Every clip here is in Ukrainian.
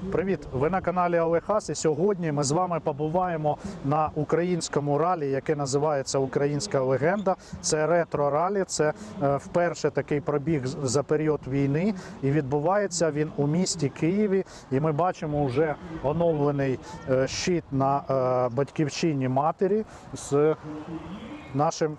Привіт! Ви на каналі Олег Хас і сьогодні ми з вами побуваємо на українському ралі, яке називається Українська легенда. Це ретро ралі. Це е, вперше такий пробіг за період війни. І відбувається він у місті Києві. І ми бачимо вже оновлений е, щит на е, батьківщині матері з нашим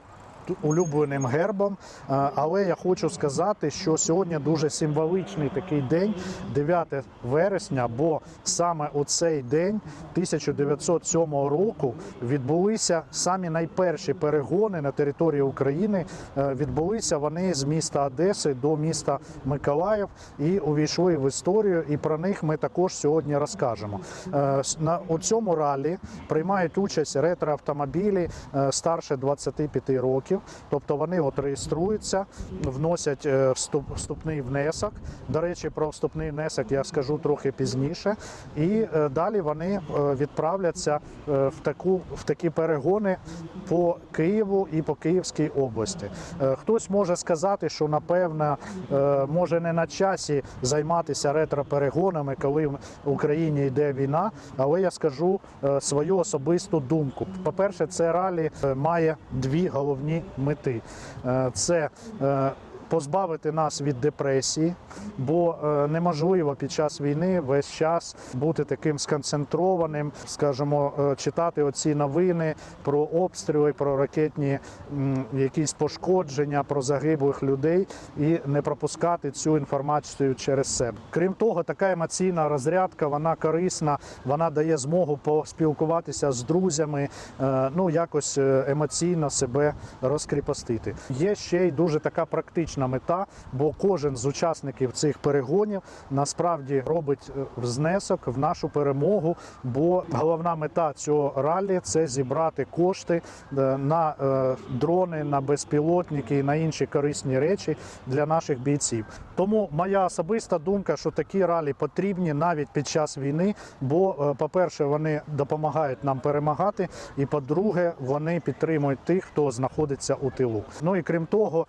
улюбленим гербом. Е, Але я хочу сказати, що сьогодні дуже символичний такий день, 9 вересня, бо саме у цей день 1907 року відбулися самі найперші перегони на території України. Е, Відбулися вони з міста Одеси до міста Миколаїв і увійшли в історію. І про них ми також сьогодні розкажемо. Е, На у цьому ралі приймають участь ретроавтомобілі старше 25 років. Тобто вони от реєструються, вносять е, вступ, вступний внесок. До речі, про вступний внесок я скажу трохи пізніше. І е, далі вони е, відправляться в таку в такі перегони по Києву і по Київській області. Хтось може сказати, що напевно може не на часі займатися ретро-перегонами, коли в Україні йде війна. Але я скажу свою особисту думку. По-перше, це ралі має дві головні мети: Е, це е, Позбавити нас від депресії, бо е, неможливо під час війни весь час бути таким сконцентрованим, скажімо, е, читати оці новини про обстріли, про ракетні якісь пошкодження, про загиблих людей і не пропускати цю інформацію через себе. Крім того, така емоційна розрядка, вона корисна, вона дає змогу поспілкуватися з друзями, е, ну якось емоційно себе розкріпостити. Є ще й дуже така практична мета, бо кожен з учасників цих перегонів насправді робить е, внесок в нашу перемогу. Бо головна мета цього ралі це зібрати кошти е, на е, дрони, на безпілотники і на інші корисні речі для наших бійців. Тому моя особиста думка, що такі ралі потрібні навіть під час війни, бо, по-перше, вони допомагають нам перемагати, і по-друге, вони підтримують тих, хто знаходиться у тилу. Ну і крім того,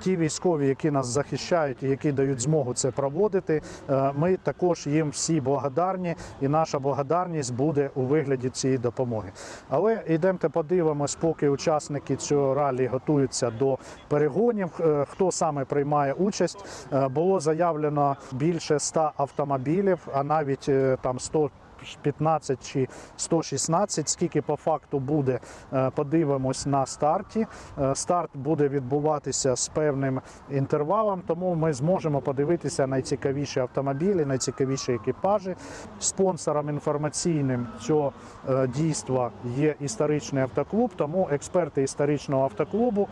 ті військові, які нас захищають і які дають змогу це проводити, е, ми також їм всі благодарні, і наша благодарність буде у вигляді цієї допомоги. Але йдемте подивимось, поки учасники цього ралі готуються до перегонів. е, Хто саме приймає участь? Е, Було заявлено більше 100 автомобілів, а навіть там 100 15 чи 116, скільки по факту буде, е, подивимось на старті. Е, Старт буде відбуватися з певним інтервалом, тому ми зможемо подивитися найцікавіші автомобілі, найцікавіші екіпажі. Спонсором інформаційним цього е, дійства є історичний автоклуб, тому експерти історичного автоклубу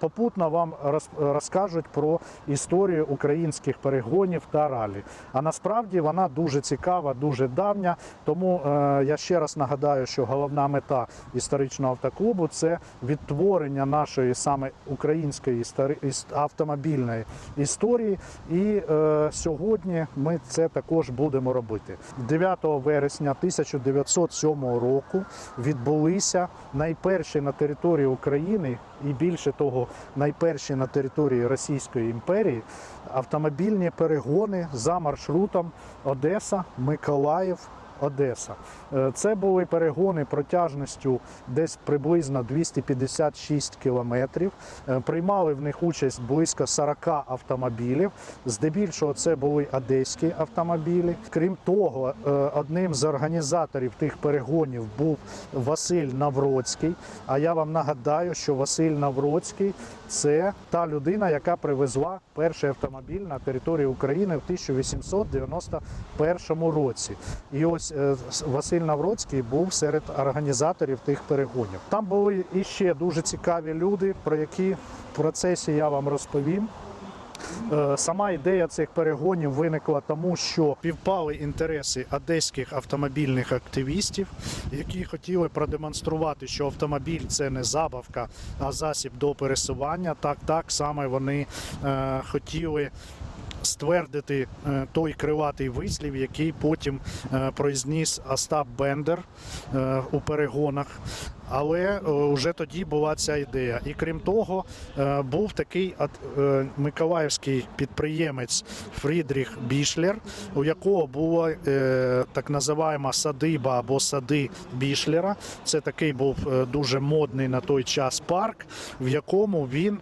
попутно вам розкажуть про історію українських перегонів та ралі. А насправді вона дуже цікава, дуже давня. Тому е, я ще раз нагадаю, що головна мета історичного автоклубу це відтворення нашої саме української автомобільної історії. І е, сьогодні ми це також будемо робити. 9 вересня 1907 року відбулися найперші на території України і більше того, найперші на території Російської імперії автомобільні перегони за маршрутом Одеса, Миколаїв. Одеса. Е, Це були перегони протяжністю десь приблизно 256 кілометрів. Е, Приймали в них участь близько 40 автомобілів. Здебільшого це були одеські автомобілі. Крім того, е, одним з організаторів тих перегонів був Василь Навроцький. А я вам нагадаю, що Василь Навроцький це та людина, яка привезла перший автомобіль на територію України в 1891 році. І ось е, Василь Навроцький був серед організаторів тих перегонів. Там були іще дуже цікаві люди, про які в процесі я вам розповім. Е, Сама ідея цих перегонів виникла тому, що півпали інтереси одеських автомобільних активістів, які хотіли продемонструвати, що автомобіль це не забавка, а засіб до пересування. Так, так саме вони е, хотіли. Ствердити е, той криватий вислів, який потім произніс Остап Бендер у перегонах. Але е, вже тоді була ця ідея. І крім того, е, був такий е, миколаївський підприємець Фрідріх Бішлер, у якого була так називаємо садиба або сади Бішлера. Це такий був дуже модний на той час парк, в якому він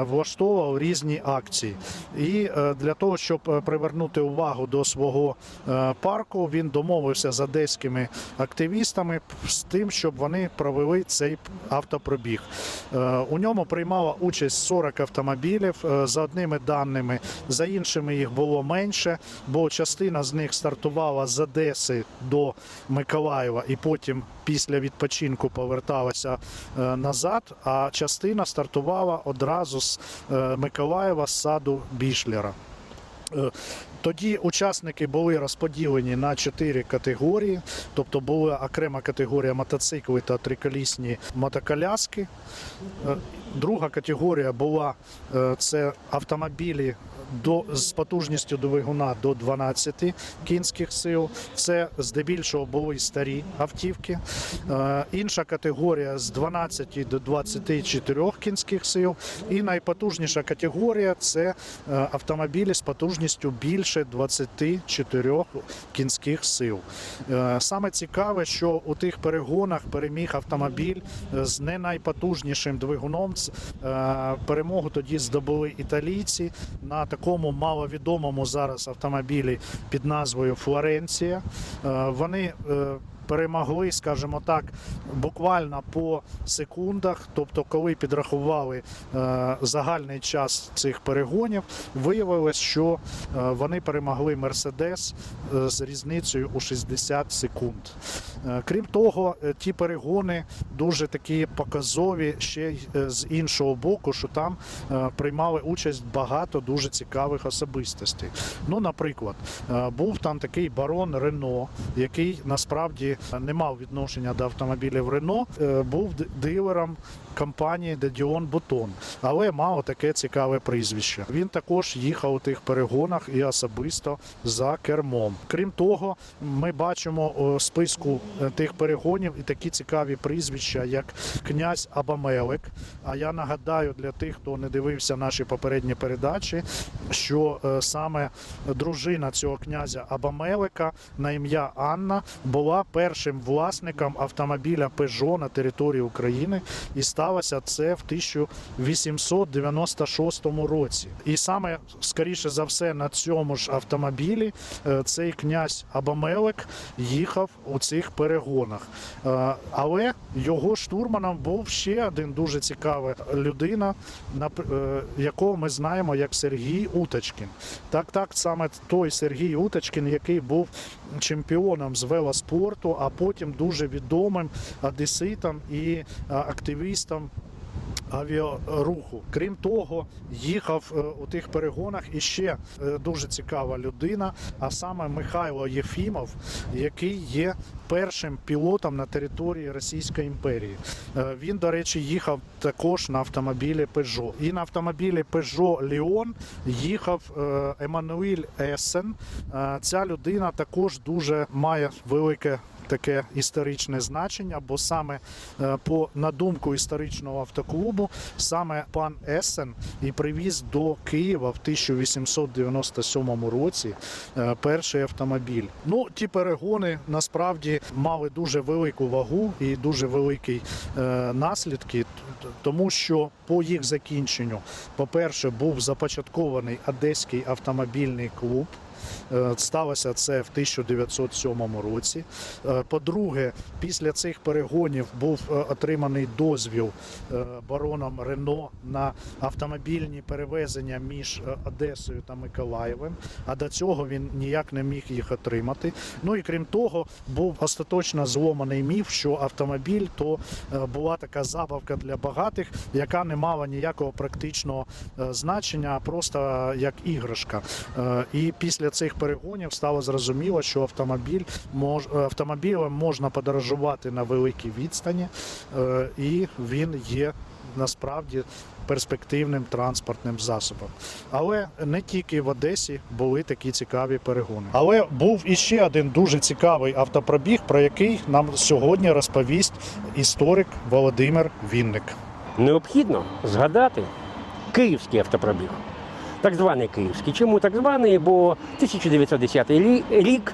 влаштовував різні акції. І для того, щоб привернути увагу до свого парку, він домовився з одеськими активістами з тим, щоб вони провели цей автопробіг. Е, У ньому приймало участь 40 автомобілів е, за одними даними, за іншими їх було менше, бо частина з них стартувала з Одеси до Миколаєва і потім після відпочинку поверталася е, назад. А частина стартувала одразу з Миколаєва з саду Бішлера. Тоді учасники були розподілені на чотири категорії, тобто була окрема категорія мотоцикли та триколісні мотоколяски. Е, Друга категорія була е, це автомобілі до, з потужністю двигуна до 12 кінських сил. Це здебільшого були старі автівки. Е, Інша категорія з 12 до 24 кінських сил. І найпотужніша категорія це е, автомобілі з потужністю більше 24 кінських сил. Е, Саме цікаве, що у тих перегонах переміг автомобіль з не найпотужнішим двигуном. Перемогу тоді здобули італійці на такому маловідомому зараз автомобілі під назвою Флоренція. Е, Вони е, перемогли, скажімо так, буквально по секундах. Тобто, коли підрахували е, загальний час цих перегонів, виявилось, що вони перемогли Мерседес е, з різницею у 60 секунд. Е, Крім того, е, ті перегони дуже такі показові ще й е, з іншого боку, що там е, приймали участь багато дуже цікавих особистостей. Ну, наприклад, е, був там такий барон Рено, який насправді не мав відношення до автомобілів Рено, е, був дилером компанії Дедіон Бутон, але мав таке цікаве прізвище. Він також їхав у тих перегонах і особисто за кермом. Крім того, ми бачимо у списку е, тих перегонів і такі цікаві прізвища, як князь Абамелик. А я нагадаю для тих, хто не дивився наші попередні передачі, що е, саме дружина цього князя Абамелика на ім'я Анна була першим власником автомобіля Peugeot на території України, і сталося це в 1896 році. І саме скоріше за все на цьому ж автомобілі е, цей князь Абамелик їхав у цих перегонах. Е, Але його штурманом був ще один дуже цікава людина, е, якого ми знаємо як Сергій Уточкін. Так, так, саме той Сергій Уточкін, який був чемпіоном з велоспорту, а потім дуже відомим одеситом і активістом авіаруху. Крім того, їхав е, у тих перегонах іще е, дуже цікава людина, а саме Михайло Єфімов, який є першим пілотом на території Російської імперії. Е, Він, до речі, їхав також на автомобілі Peugeot. І на автомобілі Peugeot Leon їхав Еммануїль Есен. Ця людина також дуже має велике таке історичне значення, бо саме е, по на думку історичного автоклубу, саме пан Есен і привіз до Києва в 1897 році е, перший автомобіль. Ну, ті перегони насправді мали дуже велику вагу і дуже великі е, наслідки, тому що по їх закінченню, по-перше, був започаткований Одеський автомобільний клуб. Е, Сталося це в 1907 році. Е, По-друге, після цих перегонів був е, отриманий дозвіл бароном Рено на автомобільні перевезення між Одесою та Миколаєвом. А до цього він ніяк не міг їх отримати. Ну і крім того, був остаточно зломаний міф, що автомобіль то була така забавка для багатих, яка не мала ніякого практичного значення, а просто як іграшка. І після цих перегонів стало зрозуміло, що автомобіль мож, е, автомобілем можна подорожувати на великій відстані, е, і він є насправді перспективним транспортним засобом. Але не тільки в Одесі були такі цікаві перегони. Але був іще один дуже цікавий автопробіг, про який нам сьогодні розповість історик Володимир Вінник. необхідно згадати київський автопробіг. Так званий київський. Чому так званий? Бо 1910 рік,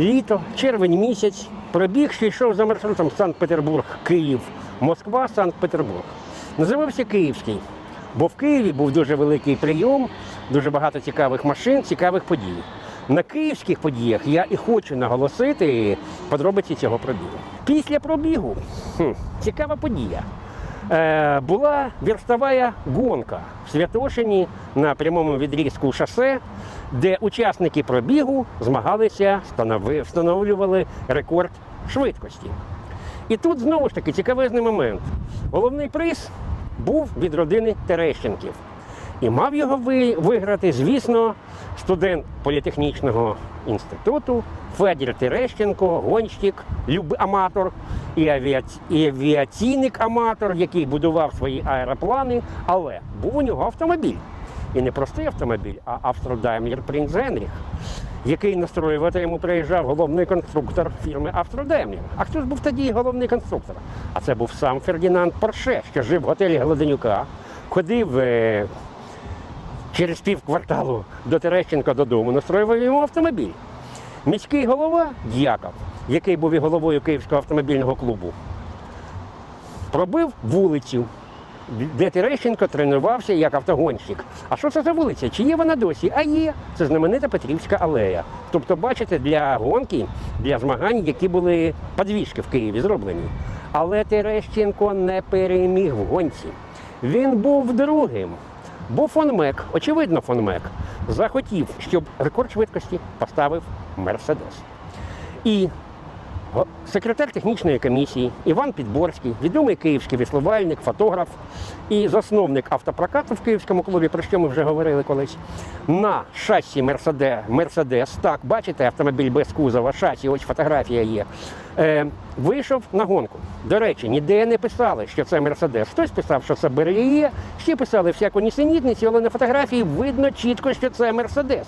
літо, червень місяць, пробіг, що йшов за маршрутом Санкт-Петербург, Київ, Москва, Санкт-Петербург. Називався Київський, бо в Києві був дуже великий прийом, дуже багато цікавих машин, цікавих подій. На київських подіях я і хочу наголосити подробиці цього пробігу. Після пробігу хм, цікава подія. Е, була верстовая гонка в Святошині на прямому відрізку шосе, де учасники пробігу змагалися, встановлювали рекорд швидкості. І тут знову ж таки цікавезний момент. Головний приз був від родини Терещенків. І мав його виграти, звісно, студент політехнічного інституту Федір Терещенко, гонщик, аматор і, авіаці... і авіаційник аматор, який будував свої аероплани, але був у нього автомобіль. І не простий автомобіль, а Австродаймлер Принц Генріх, який настроювати йому приїжджав головний конструктор фірми Австродаймлер. А хто ж був тоді головний конструктор? А це був сам Фердінанд Порше, що жив в готелі Гладенюка, ходив е, через пів кварталу до Терещенка додому, настроював йому автомобіль. Міський голова Д'яков, який був і головою Київського автомобільного клубу, пробив вулицю, де Терещенко тренувався як автогонщик. А що це за вулиця? Чи є вона досі? А є. Це знаменита Петрівська алея. Тобто, бачите, для гонки, для змагань, які були подвіжки в Києві зроблені. Але Терещенко не переміг в гонці. Він був другим. Бо фон Мек, очевидно, фон Мек, захотів, щоб рекорд швидкості поставив Мерседес. І Секретар технічної комісії Іван Підборський, відомий київський веслувальник, фотограф і засновник автопрокату в київському клубі, про що ми вже говорили колись, на шасі Мерседес так, бачите, автомобіль без кузова, шасі, ось фотографія є. Е, вийшов на гонку. До речі, ніде не писали, що це Мерседес. Хтось писав, що це Берліє, ще писали всяку нісенітницю, але на фотографії видно чітко, що це Мерседес.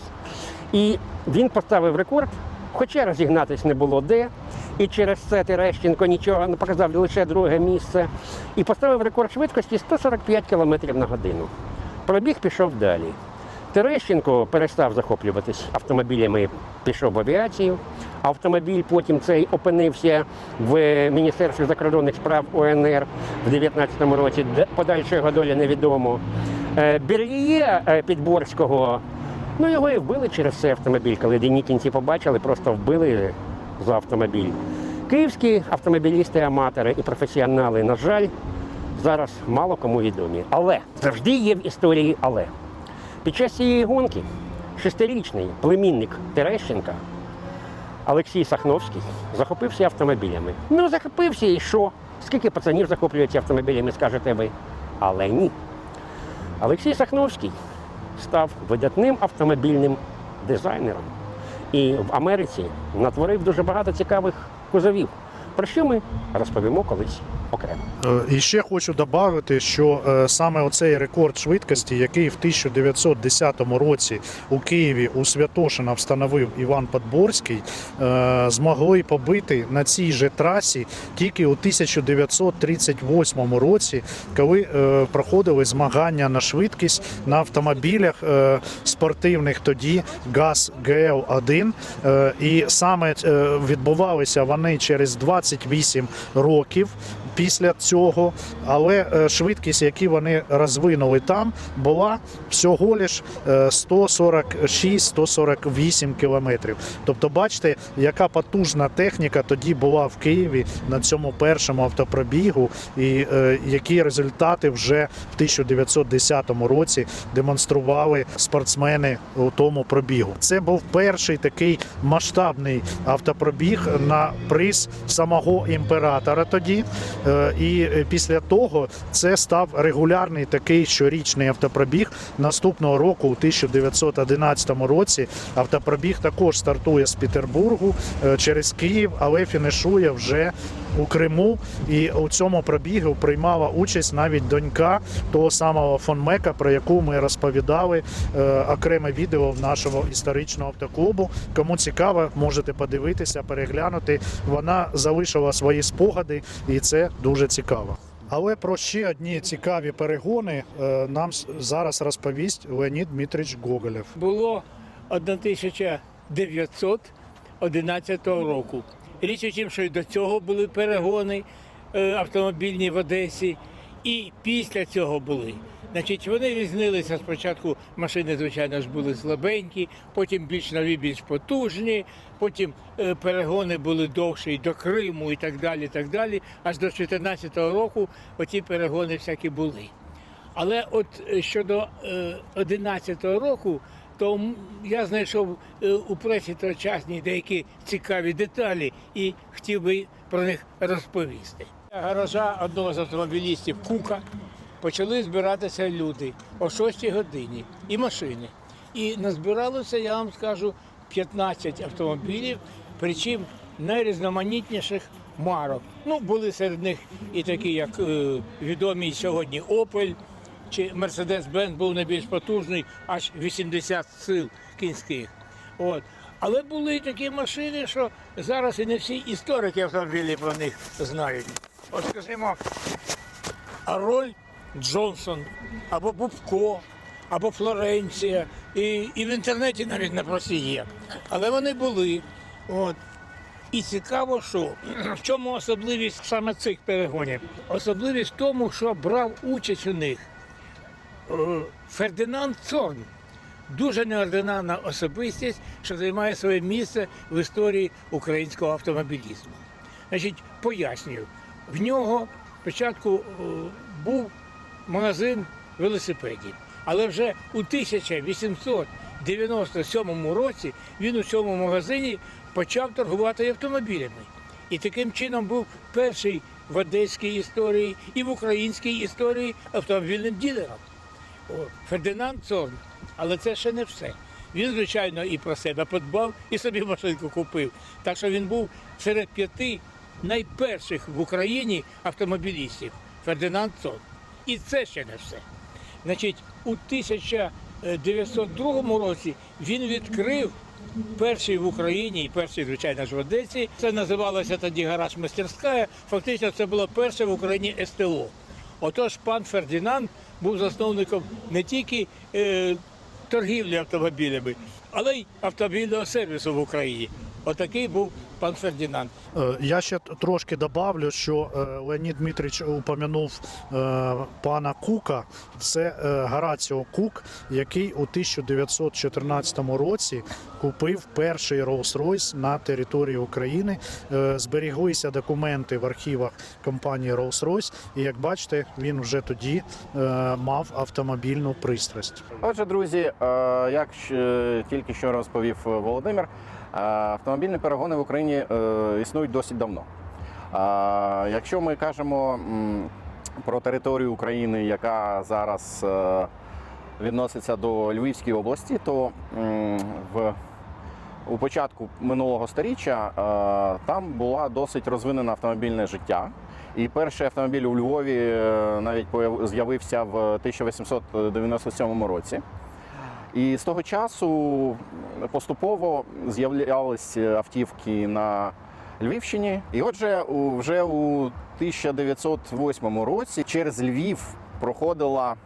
І він поставив рекорд, хоча розігнатись не було де. І через це Терещенко нічого не показав лише друге місце. І поставив рекорд швидкості 145 км на годину. Пробіг пішов далі. Терещенко перестав захоплюватись автомобілями, пішов в авіацію. Автомобіль потім цей опинився в Міністерстві закордонних справ УНР в 19-му році. Подальша його доля невідомо. Е, Берліє е, Підборського, ну його і вбили через цей автомобіль, коли денікінці побачили, просто вбили за автомобіль. Київські автомобілісти-аматори і професіонали, на жаль, зараз мало кому відомі. Але завжди є в історії але. Під час цієї гонки шестирічний племінник Терещенка Олексій Сахновський захопився автомобілями. Ну, захопився і що? Скільки пацанів захоплюються автомобілями, скажете ви? Але ні. Олексій Сахновський став видатним автомобільним дизайнером. І в Америці натворив дуже багато цікавих кузовів. Про що ми розповімо колись окремо. Е, І ще хочу додати, що е, саме оцей рекорд швидкості, який в 1910 році у Києві у Святошина встановив Іван Подборський, е, змогли побити на цій же трасі тільки у 1938 році, коли проходили змагання на швидкість на автомобілях спортивних тоді ГАЗ ГЛ-1. Е, І саме відбувалися вони через 28 років після цього, але е, швидкість, яку вони розвинули там, була всього лиш е, 146-148 кілометрів. Тобто, бачите, яка потужна техніка тоді була в Києві на цьому першому автопробігу, і е, які результати вже в 1910 році демонстрували спортсмени у тому пробігу. Це був перший такий масштабний автопробіг на приз самого імператора тоді. Е, І е, після того це став регулярний такий щорічний автопробіг. Наступного року, у 1911 році, автопробіг також стартує з Петербургу е, через Київ, але фінішує вже у Криму. І у цьому пробігу приймала участь навіть донька того самого фон Мека, про яку ми розповідали е, окреме відео в нашого історичного автоклубу. Кому цікаво, можете подивитися, переглянути. Вона залишила свої спогади, і це дуже цікаво. Але про ще одні цікаві перегони е, нам зараз розповість Леонід Дмитрич Гоголєв. було 1911 року. Річ у тім, що і до цього були перегони е, автомобільні в Одесі, і після цього були. Значить, вони різнилися спочатку. Машини, звичайно ж, були слабенькі, потім більш нові, більш потужні. Потім е, перегони були довші і до Криму і так далі. так далі. Аж до 2014 року оті перегони всякі були. Але от е, щодо е, 11-го року, то я знайшов е, у пресі тогочасній деякі цікаві деталі і хотів би про них розповісти. Гаража одного з автомобілістів Кука почали збиратися люди о 6 годині і машини. І назбиралося, я вам скажу, 15 автомобілів, причому найрізноманітніших марок. Ну, були серед них і такі, як е, відомі сьогодні Opel, чи Mercedes-Benz був найбільш потужний, аж 80 сил кінських. От. Але були такі машини, що зараз і не всі історики автомобілів про них знають. От скажімо, Ароль Джонсон, або Бубко, або Флоренція. І, і в інтернеті навіть на просі є. Але вони були. От. І цікаво, що в чому особливість саме цих перегонів? Особливість в тому, що брав участь у них Фердинанд Цорн. Дуже неординарна особистість, що займає своє місце в історії українського автомобілізму. Значить, пояснюю, в нього спочатку е, був магазин велосипедів, але вже у 1897 році він у цьому магазині почав торгувати автомобілями. І таким чином був перший в одеській історії і в українській історії автомобільним ділером. Фердинанд Цорн. Але це ще не все. Він, звичайно, і про себе подбав, і собі машинку купив. Так що він був серед п'яти найперших в Україні автомобілістів Фердинанд Цорн. І це ще не все. Значить, у 1902 році він відкрив перший в Україні і перший, звичайно ж, в Одесі. Це називалося тоді гараж мастерська. Фактично, це було перше в Україні СТО. Отож, пан Фердинанд був засновником не тільки е, торгівлі автомобілями, але й автомобільного сервісу в Україні. Отакий був пан Фердинанд. Е, Я ще трошки добавлю, що е, Леонід Дмитрич упомянув е, пана Кука. Це Гораціо Кук, який у 1914 році купив перший Rolls-Royce на території України. Зберіглися документи в архівах компанії Rolls-Royce, і як бачите, він вже тоді мав автомобільну пристрасть. Отже, друзі, як тільки що розповів Володимир, автомобільні перегони в Україні е, існують досить давно. Якщо ми кажемо про територію України, яка зараз е, відноситься до Львівської області, то в у початку минулого століття е, там була досить розвинена автомобільне життя. І перший автомобіль у Львові навіть з'явився в 1897 році. І з того часу поступово з'являлись автівки на Львівщині. І отже, вже у 1908 році через Львів проходила е,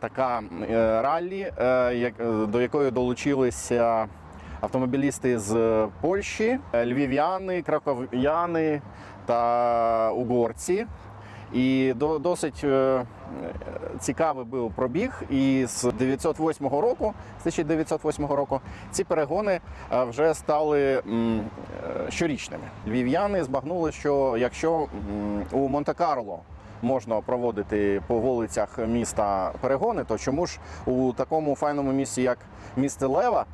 така е, раллі, е, до якої долучилися автомобілісти з Польщі, львів'яни, краков'яни та угорці. І до- досить е, цікавий був пробіг. І з 908 року, з 1908 року, ці перегони е, вже стали е, щорічними. Львів'яни збагнули, що якщо у Монте-Карло можна проводити по вулицях міста перегони, то чому ж у такому файному місці, як місто Лева,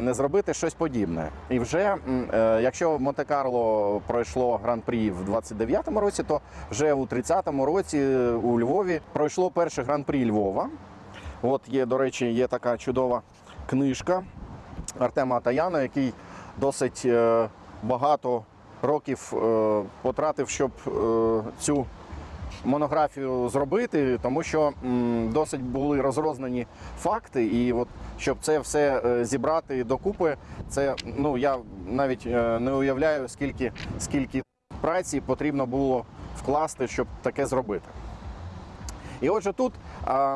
не зробити щось подібне. І вже е, якщо Монте-Карло пройшло гран-прі в 29-му році, то вже у 30-му році у Львові пройшло перше гран-прі Львова. От є, до речі, є така чудова книжка Артема Атаяна, який досить е, багато років е, потратив, щоб е, цю монографію зробити, тому що досить були розрознені факти, і от щоб це все е, зібрати докупи, це ну я навіть е, не уявляю, скільки, скільки праці потрібно було вкласти, щоб таке зробити. І отже, тут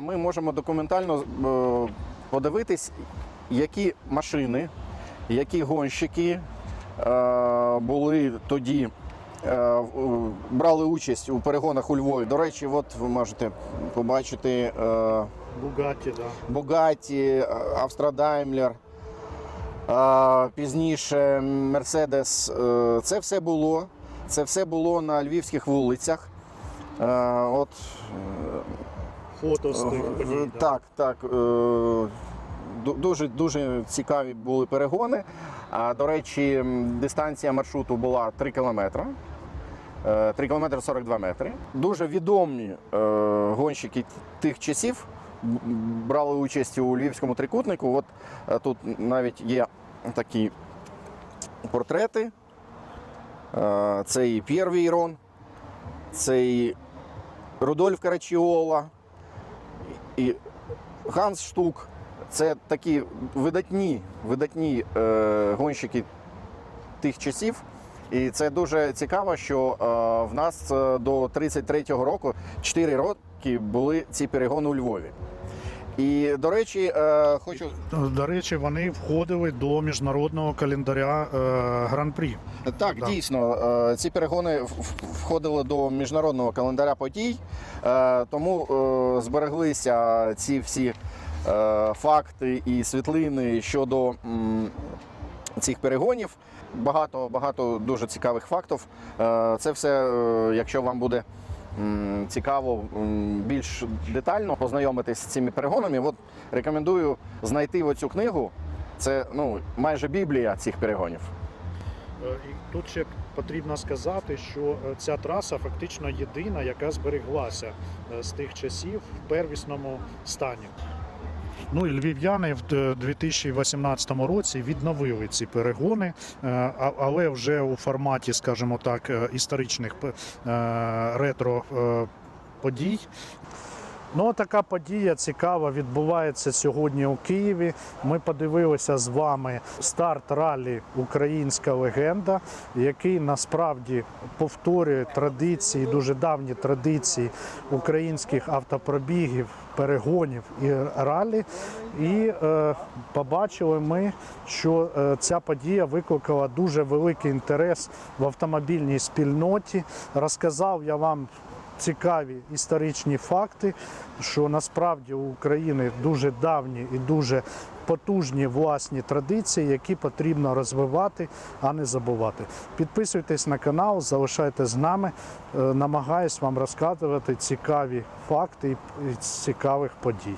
ми можемо документально е, подивитись, які машини, які гонщики були тоді, брали участь у перегонах у Львові. До речі, от ви можете побачити е, Бугаті, да. Бугаті, Австрадаймлер, е, пізніше Мерседес. Е, Це все було. Це все було на львівських вулицях. Е, От Фото з тих Е, подій. да. Так, так. е, Дуже дуже цікаві були перегони. А до речі, дистанція маршруту була 3 кілометри. Е, 3 кілометри 42 метри. Дуже відомі е, гонщики тих часів брали участь у львівському трикутнику. От е, тут навіть є такі портрети. Е, Це і П'єр Війрон, це і Рудольф Карачіола, і Ганс Штук це такі видатні, видатні е, гонщики тих часів. І це дуже цікаво, що е, в нас е, до 33-го року 4 роки були ці перегони у Львові. І, до речі, е, хочу До речі, вони входили до міжнародного календаря е, гран-прі. Так, Да. дійсно, е, ці перегони входили до міжнародного календаря подій, е, тому е, збереглися ці всі е, факти і світлини щодо м, цих перегонів. Багато, багато дуже цікавих фактів. Е, Це все, е, якщо вам буде цікаво більш детально познайомитись з цими перегонами, от рекомендую знайти оцю книгу. Це ну, майже біблія цих перегонів. Е, тут ще потрібно сказати, що ця траса фактично єдина, яка збереглася з тих часів в первісному стані. Ну і львів'яни в 2018 році відновили ці перегони, е, але вже у форматі, скажімо так, е, історичних е, ретро е, подій. Ну, така подія цікава відбувається сьогодні у Києві. Ми подивилися з вами старт ралі Українська легенда, який насправді повторює традиції, дуже давні традиції українських автопробігів, перегонів і ралі. І е, побачили ми, що е, ця подія викликала дуже великий інтерес в автомобільній спільноті. Розказав я вам цікаві історичні факти, що насправді у України дуже давні і дуже потужні власні традиції, які потрібно розвивати, а не забувати. Підписуйтесь на канал, залишайтесь з нами. Е, Намагаюсь вам розказувати цікаві факти і цікавих подій.